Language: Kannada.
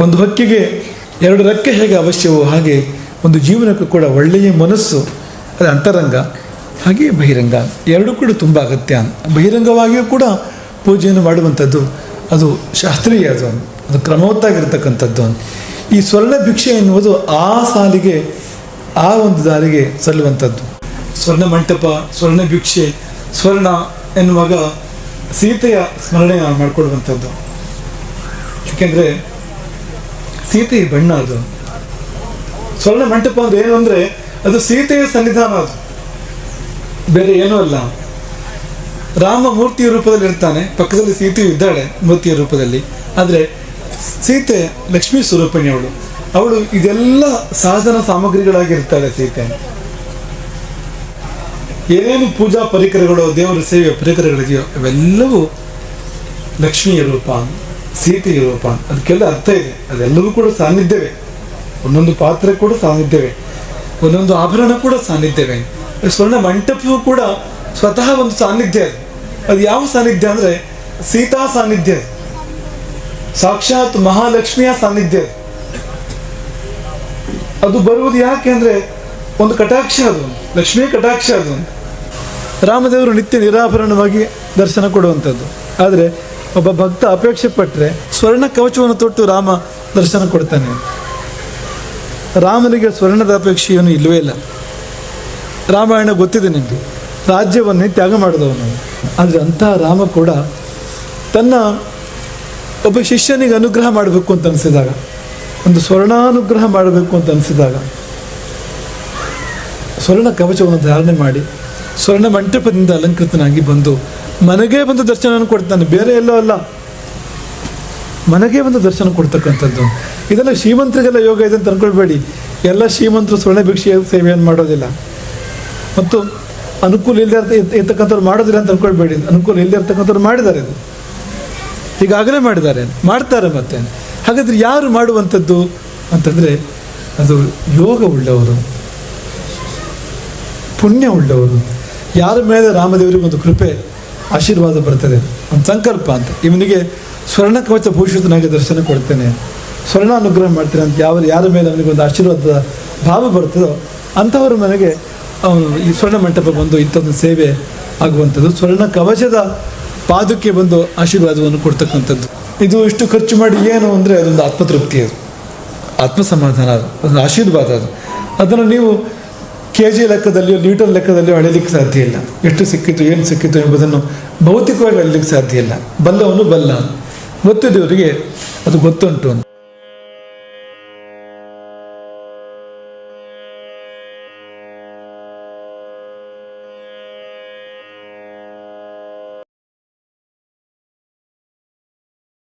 ಒಂದು ಹಕ್ಕಿಗೆ ಎರಡು ರೆಕ್ಕೆ ಹೇಗೆ ಅವಶ್ಯವೋ ಹಾಗೆ ಒಂದು ಜೀವನಕ್ಕೂ ಕೂಡ ಒಳ್ಳೆಯ ಮನಸ್ಸು, ಅದು ಅಂತರಂಗ ಹಾಗೆಯೇ ಬಹಿರಂಗ. ಎರಡೂ ಕೂಡ ತುಂಬ ಅಗತ್ಯ. ಬಹಿರಂಗವಾಗಿಯೂ ಕೂಡ ಪೂಜೆಯನ್ನು ಮಾಡುವಂಥದ್ದು ಅದು ಶಾಸ್ತ್ರೀಯ ಅದು ಅದು ಕ್ರಮವತ್ತಾಗಿರ್ತಕ್ಕಂಥದ್ದು. ಈ ಸ್ವರ್ಣ ಭಿಕ್ಷೆ ಎನ್ನುವುದು ಆ ಸಾಲಿಗೆ, ಆ ಒಂದು ದಾರಿಗೆ ಸಲ್ಲುವಂಥದ್ದು. ಸ್ವರ್ಣ ಮಂಟಪ, ಸ್ವರ್ಣ ಭಿಕ್ಷೆ, ಸ್ವರ್ಣ ಎನ್ನುವಾಗ ಸೀತೆಯ ಸ್ಮರಣೆ ಮಾಡಿಕೊಡುವಂಥದ್ದು. ಯಾಕೆಂದರೆ ಸೀತೆಯ ಬಣ್ಣ ಅದು. ಸ್ವರ್ಣ ಮಂಟಪ ಅಂದ್ರೆ ಏನು ಅಂದ್ರೆ ಅದು ಸೀತೆಯ ಸನ್ನಿಧಾನ ಅದು. ಬೇರೆ ಏನೂ ಅಲ್ಲ. ರಾಮ ಮೂರ್ತಿಯ ರೂಪದಲ್ಲಿ ಇರ್ತಾನೆ, ಪಕ್ಕದಲ್ಲಿ ಸೀತೆಯು ಇದ್ದಾಳೆ ಮೂರ್ತಿಯ ರೂಪದಲ್ಲಿ. ಆದರೆ ಸೀತೆ ಲಕ್ಷ್ಮೀ ಸ್ವರೂಪಿಣಿ ಅವಳು. ಅವಳು ಇದೆಲ್ಲ ಸಾಧನ ಸಾಮಗ್ರಿಗಳಾಗಿರ್ತಾಳೆ ಸೀತೆ. ಏನೇನು ಪೂಜಾ ಪರಿಕರಗಳು, ದೇವರ ಸೇವೆಯ ಪರಿಕರಗಳಿದೆಯೋ ಅವೆಲ್ಲವೂ ಲಕ್ಷ್ಮಿಯ ರೂಪ. ಸೀತೆಯ ರೂಪ ಅದಕ್ಕೆಲ್ಲ ಅರ್ಥ ಇದೆ. ಅದೆಲ್ಲವೂ ಕೂಡ ಸಾನ್ನಿಧ್ಯವೇ. ಒಂದೊಂದು ಪಾತ್ರೆ ಕೂಡ ಸಾನ್ನಿಧ್ಯವೇ. ಒಂದೊಂದು ಆಭರಣ ಕೂಡ ಸಾನ್ನಿಧ್ಯವೇ. ಸ್ವರ್ಣ ಮಂಟಪವು ಕೂಡ ಸ್ವತಃ ಒಂದು ಸಾನ್ನಿಧ್ಯ ಅದು. ಅದು ಯಾವ ಸಾನ್ನಿಧ್ಯ ಅಂದರೆ ಸೀತಾ ಸಾನ್ನಿಧ್ಯ. ಸಾಕ್ಷಾತ್ ಮಹಾಲಕ್ಷ್ಮಿಯ ಸಾನ್ನಿಧ್ಯ ಅದು. ಅದು ಬರುವುದು ಯಾಕೆ ಅಂದರೆ ಒಂದು ಕಟಾಕ್ಷ ಅದು. ಲಕ್ಷ್ಮಿಯ ಕಟಾಕ್ಷ ಅದು. ರಾಮದೇವರು ನಿತ್ಯ ನಿರಾಭರಣವಾಗಿ ದರ್ಶನ ಕೊಡುವಂಥದ್ದು. ಆದರೆ ಒಬ್ಬ ಭಕ್ತ ಅಪೇಕ್ಷೆ ಪಟ್ಟರೆ ಸ್ವರ್ಣ ಕವಚವನ್ನು ತೊಟ್ಟು ರಾಮ ದರ್ಶನ ಕೊಡ್ತಾನೆ. ರಾಮನಿಗೆ ಸ್ವರ್ಣದ ಅಪೇಕ್ಷೆಯನ್ನು ಇಲ್ಲವೇ ಇಲ್ಲ. ರಾಮಾಯಣ ಗೊತ್ತಿದೆ ನಿಮಗೆ. ರಾಜ್ಯವನ್ನೇ ತ್ಯಾಗ ಮಾಡಿದವನು. ಆದರೆ ಅಂತಹ ರಾಮ ಕೂಡ ತನ್ನ ಒಬ್ಬ ಶಿಷ್ಯನಿಗೆ ಅನುಗ್ರಹ ಮಾಡಬೇಕು ಅಂತ ಅನಿಸಿದಾಗ, ಒಂದು ಸ್ವರ್ಣಾನುಗ್ರಹ ಮಾಡಬೇಕು ಅಂತ ಅನಿಸಿದಾಗ, ಸ್ವರ್ಣ ಕವಚವನ್ನು ಧಾರಣೆ ಮಾಡಿ, ಸ್ವರ್ಣ ಮಂಟಪದಿಂದ ಅಲಂಕೃತನಾಗಿ ಬಂದು ಮನೆಗೆ ಬಂದು ದರ್ಶನ ಕೊಡ್ತಾನೆ. ಬೇರೆ ಎಲ್ಲೋ ಅಲ್ಲ. ಮನೆಗೆ ಬಂದು ದರ್ಶನ ಕೊಡ್ತಕ್ಕಂಥದ್ದು. ಇದೆಲ್ಲ ಶ್ರೀಮಂತರಿಗೆಲ್ಲ ಯೋಗ ಇದೆ ಅಂತ ಅನ್ಕೊಳ್ಬೇಡಿ. ಎಲ್ಲ ಶ್ರೀಮಂತರು ಸ್ವರ್ಣ ಭಿಕ್ಷೆ ಸೇವೆಯನ್ನು ಮಾಡೋದಿಲ್ಲ. ಮತ್ತು ಅನುಕೂಲ ಇಲ್ಲದೆ ಇರ್ತಕ್ಕಂಥವ್ರು ಮಾಡೋದಿಲ್ಲ ಅಂತ ಅನ್ಕೊಳ್ಬೇಡಿ. ಅನುಕೂಲ ಇಲ್ಲದೆ ಇರ್ತಕ್ಕಂಥವ್ರು ಮಾಡಿದ್ದಾರೆ ಇದು ಈಗಾಗಲೇ ಮಾಡಿದ್ದಾರೆ. ಮಾಡ್ತಾರೆ ಮತ್ತೆ. ಹಾಗಾದ್ರೆ ಯಾರು ಮಾಡುವಂಥದ್ದು ಅಂತಂದರೆ ಅದು ಯೋಗ ಉಳ್ಳವರು. ಪುಣ್ಯ ಉಳ್ಳವರು. ಯಾರ ಮೇಲೆ ರಾಮದೇವರಿಗೆ ಒಂದು ಕೃಪೆ ಆಶೀರ್ವಾದ ಬರ್ತದೆ. ಒಂದು ಸಂಕಲ್ಪ ಅಂತ. ಇವನಿಗೆ ಸ್ವರ್ಣ ಕವಚ ಭೂಷಿತನಾಗಿ ದರ್ಶನ ಕೊಡ್ತೇನೆ. ಸ್ವರ್ಣ ಅನುಗ್ರಹ ಮಾಡ್ತೇನೆ ಅಂತ ಯಾವ ಯಾರ ಮೇಲೆ ಅವನಿಗೆ ಒಂದು ಆಶೀರ್ವಾದದ ಭಾವ ಬರ್ತದೋ ಅಂಥವರು ಅವನು ಈ ಸ್ವರ್ಣ ಮಂಟಪ ಬಂದು ಇಂಥದ್ದು ಸೇವೆ ಆಗುವಂಥದ್ದು. ಸ್ವರ್ಣ ಕವಚದ ಪಾದಕ್ಕೆ ಬಂದು ಆಶೀರ್ವಾದವನ್ನು ಕೊಡ್ತಕ್ಕಂಥದ್ದು. ಇದು ಇಷ್ಟು ಖರ್ಚು ಮಾಡಿ ಏನು ಅಂದರೆ ಅದೊಂದು ಆತ್ಮತೃಪ್ತಿ ಅದು. ಆತ್ಮಸಮಾಧಾನ ಅದು. ಒಂದು ಆಶೀರ್ವಾದ ಅದು. ಅದನ್ನು ನೀವು ಕೆ ಜಿ ಲೆಕ್ಕದಲ್ಲಿಯೋ ಲೀಟರ್ ಲೆಕ್ಕದಲ್ಲಿಯೋ ಅಳಿಲಿಕ್ಕೆ ಸಾಧ್ಯ ಇಲ್ಲ. ಎಷ್ಟು ಸಿಕ್ಕಿತು, ಏನು ಸಿಕ್ಕಿತು ಎಂಬುದನ್ನು ಭೌತಿಕವಾಗಿ ಅಳಿಲಿಕ್ಕೆ ಸಾಧ್ಯ ಇಲ್ಲ. ಬಲ್ಲವನು ಬಲ್ಲ. ಗೊತ್ತಿದ್ದವರಿಗೆ ಅದು ಗೊತ್ತುಂಟು ಅಂತ.